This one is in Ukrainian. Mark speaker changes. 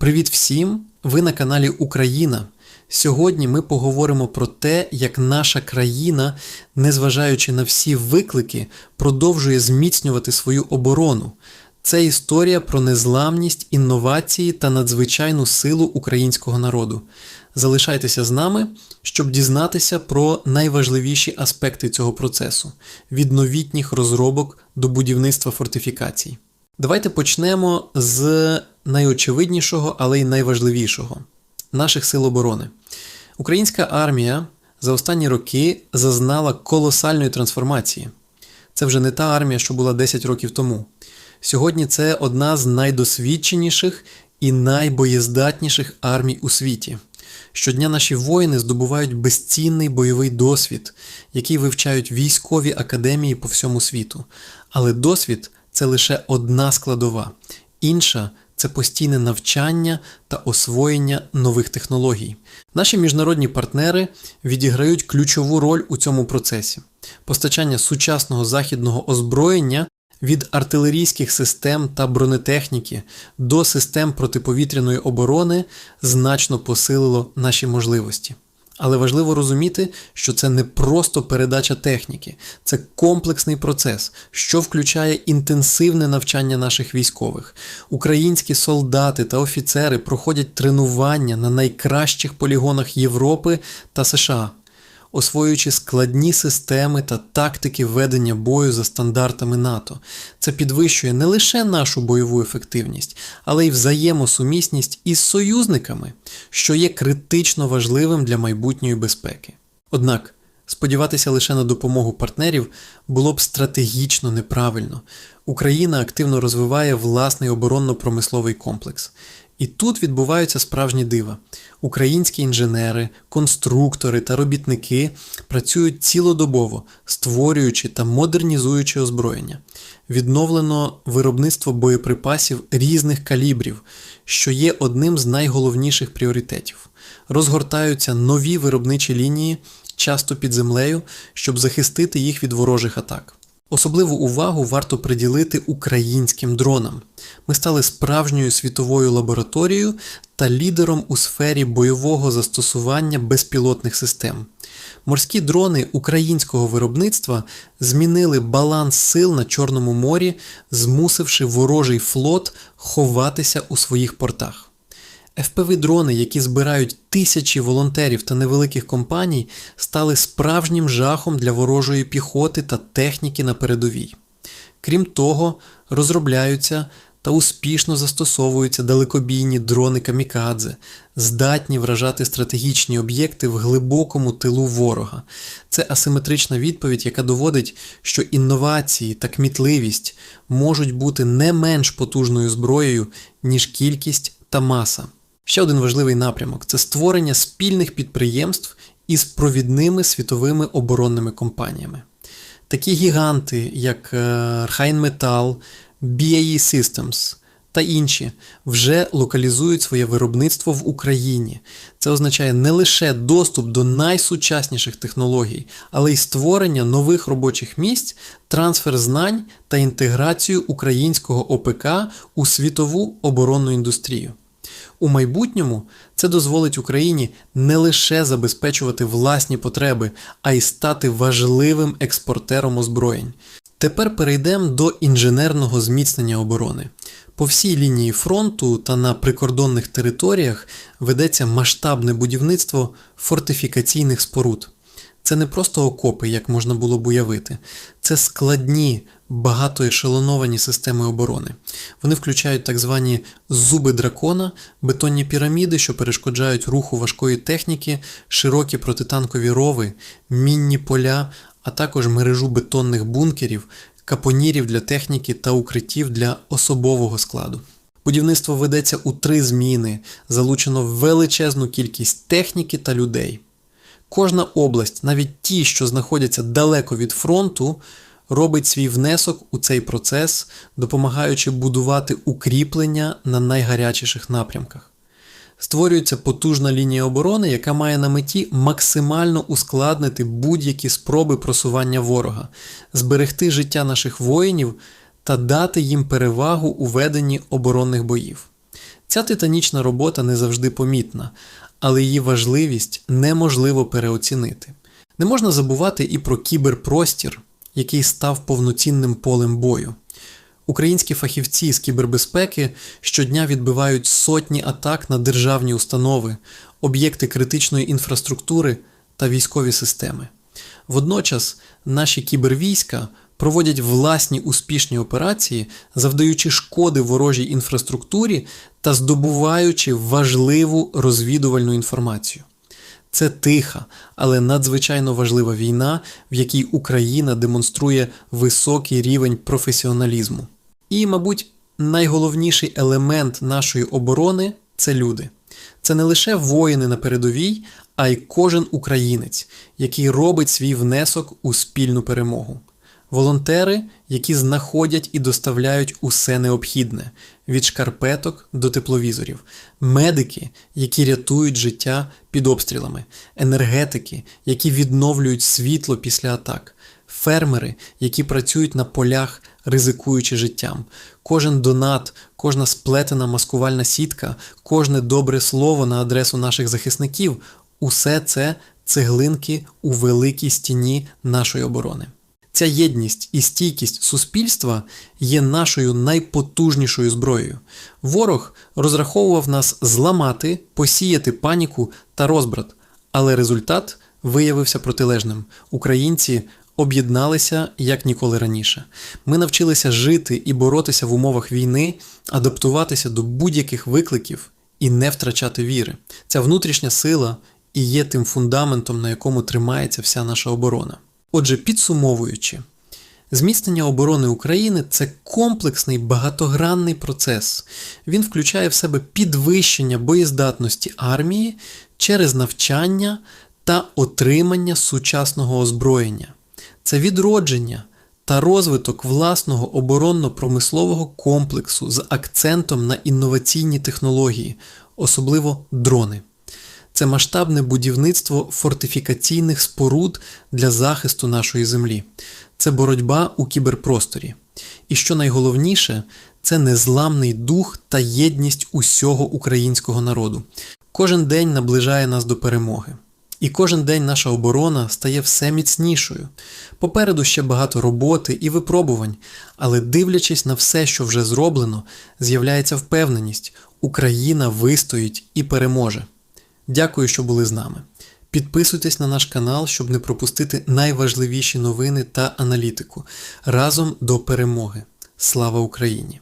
Speaker 1: Привіт всім! Ви на каналі Україна. Сьогодні ми поговоримо про те, як наша країна, незважаючи на всі виклики, продовжує зміцнювати свою оборону. Це історія про незламність, інновації та надзвичайну силу українського народу. Залишайтеся з нами, щоб дізнатися про найважливіші аспекти цього процесу від новітніх розробок до будівництва фортифікацій. Давайте почнемо з найочевиднішого, але й найважливішого наших сил оборони. Українська армія за останні роки зазнала колосальної трансформації. Це вже не та армія, що була 10 років тому. Сьогодні це одна з найдосвідченіших і найбоєздатніших армій у світі. Щодня наші воїни здобувають безцінний бойовий досвід, який вивчають військові академії по всьому світу. Але досвід це лише одна складова, інша це постійне навчання та освоєння нових технологій. Наші міжнародні партнери відіграють ключову роль у цьому процесі. Постачання сучасного західного озброєння від артилерійських систем та бронетехніки до систем протиповітряної оборони значно посилило наші можливості. Але важливо розуміти, що це не просто передача техніки, це комплексний процес, що включає інтенсивне навчання наших військових. Українські солдати та офіцери проходять тренування на найкращих полігонах Європи та США освоюючи складні системи та тактики ведення бою за стандартами НАТО. Це підвищує не лише нашу бойову ефективність, але й взаємосумісність із союзниками, що є критично важливим для майбутньої безпеки. Однак, сподіватися лише на допомогу партнерів було б стратегічно неправильно. Україна активно розвиває власний оборонно-промисловий комплекс. І тут відбуваються справжні дива. Українські інженери, конструктори та робітники працюють цілодобово, створюючи та модернізуючи озброєння. Відновлено виробництво боєприпасів різних калібрів, що є одним з найголовніших пріоритетів. Розгортаються нові виробничі лінії, часто під землею, щоб захистити їх від ворожих атак. Особливу увагу варто приділити українським дронам. Ми стали справжньою світовою лабораторією та лідером у сфері бойового застосування безпілотних систем. Морські дрони українського виробництва змінили баланс сил на Чорному морі, змусивши ворожий флот ховатися у своїх портах. FPV-дрони, які збирають тисячі волонтерів та невеликих компаній, стали справжнім жахом для ворожої піхоти та техніки на передовій. Крім того, розробляються та успішно застосовуються далекобійні дрони камікадзе, здатні вражати стратегічні об'єкти в глибокому тилу ворога. Це асиметрична відповідь, яка доводить, що інновації та кмітливість можуть бути не менш потужною зброєю, ніж кількість та маса. Ще один важливий напрямок це створення спільних підприємств із провідними світовими оборонними компаніями. Такі гіганти, як Rheinmetall, BAE Systems та інші, вже локалізують своє виробництво в Україні. Це означає не лише доступ до найсучасніших технологій, але й створення нових робочих місць, трансфер знань та інтеграцію українського ОПК у світову оборонну індустрію. У майбутньому це дозволить Україні не лише забезпечувати власні потреби, а й стати важливим експортером озброєнь. Тепер перейдемо до інженерного зміцнення оборони. По всій лінії фронту та на прикордонних територіях ведеться масштабне будівництво фортифікаційних споруд. Це не просто окопи, як можна було б уявити, це складні, багатоешелоновані системи оборони. Вони включають так звані зуби дракона, бетонні піраміди, що перешкоджають руху важкої техніки, широкі протитанкові рови, мінні поля, а також мережу бетонних бункерів, капонірів для техніки та укриттів для особового складу. Будівництво ведеться у три зміни, залучено величезну кількість техніки та людей. Кожна область, навіть ті, що знаходяться далеко від фронту, робить свій внесок у цей процес, допомагаючи будувати укріплення на найгарячіших напрямках. Створюється потужна лінія оборони, яка має на меті максимально ускладнити будь-які спроби просування ворога, зберегти життя наших воїнів та дати їм перевагу у веденні оборонних боїв. Ця титанічна робота не завжди помітна, але її важливість неможливо переоцінити. Не можна забувати і про кіберпростір, який став повноцінним полем бою. Українські фахівці з кібербезпеки щодня відбивають сотні атак на державні установи, об'єкти критичної інфраструктури та військові системи. Водночас наші кібервійська проводять власні успішні операції, завдаючи шкоди ворожій інфраструктурі та здобуваючи важливу розвідувальну інформацію. Це тиха, але надзвичайно важлива війна, в якій Україна демонструє високий рівень професіоналізму. І, мабуть, найголовніший елемент нашої оборони це люди. Це не лише воїни на передовій, а й кожен українець, який робить свій внесок у спільну перемогу. Волонтери, які знаходять і доставляють усе необхідне від шкарпеток до тепловізорів, медики, які рятують життя під обстрілами, енергетики, які відновлюють світло після атак, фермери, які працюють на полях, ризикуючи життям. Кожен донат, кожна сплетена маскувальна сітка, кожне добре слово на адресу наших захисників усе це цеглинки у великій стіні нашої оборони. Ця єдність і стійкість суспільства є нашою найпотужнішою зброєю. Ворог розраховував нас зламати, посіяти паніку та розбрат, але результат виявився протилежним. Українці об'єдналися як ніколи раніше. Ми навчилися жити і боротися в умовах війни, адаптуватися до будь-яких викликів і не втрачати віри. Ця внутрішня сила і є тим фундаментом, на якому тримається вся наша оборона. Отже, підсумовуючи, зміцнення оборони України це комплексний багатогранний процес. Він включає в себе підвищення боєздатності армії через навчання та отримання сучасного озброєння. Це відродження та розвиток власного оборонно-промислового комплексу з акцентом на інноваційні технології, особливо дрони. Це масштабне будівництво фортифікаційних споруд для захисту нашої землі. Це боротьба у кіберпросторі. І що найголовніше, це незламний дух та єдність усього українського народу. Кожен день наближає нас до перемоги. І кожен день наша оборона стає все міцнішою. Попереду ще багато роботи і випробувань, але дивлячись на все, що вже зроблено, з'являється впевненість, Україна вистоїть і переможе. Дякую, що були з нами. Підписуйтесь на наш канал, щоб не пропустити найважливіші новини та аналітику. Разом до перемоги. Слава Україні!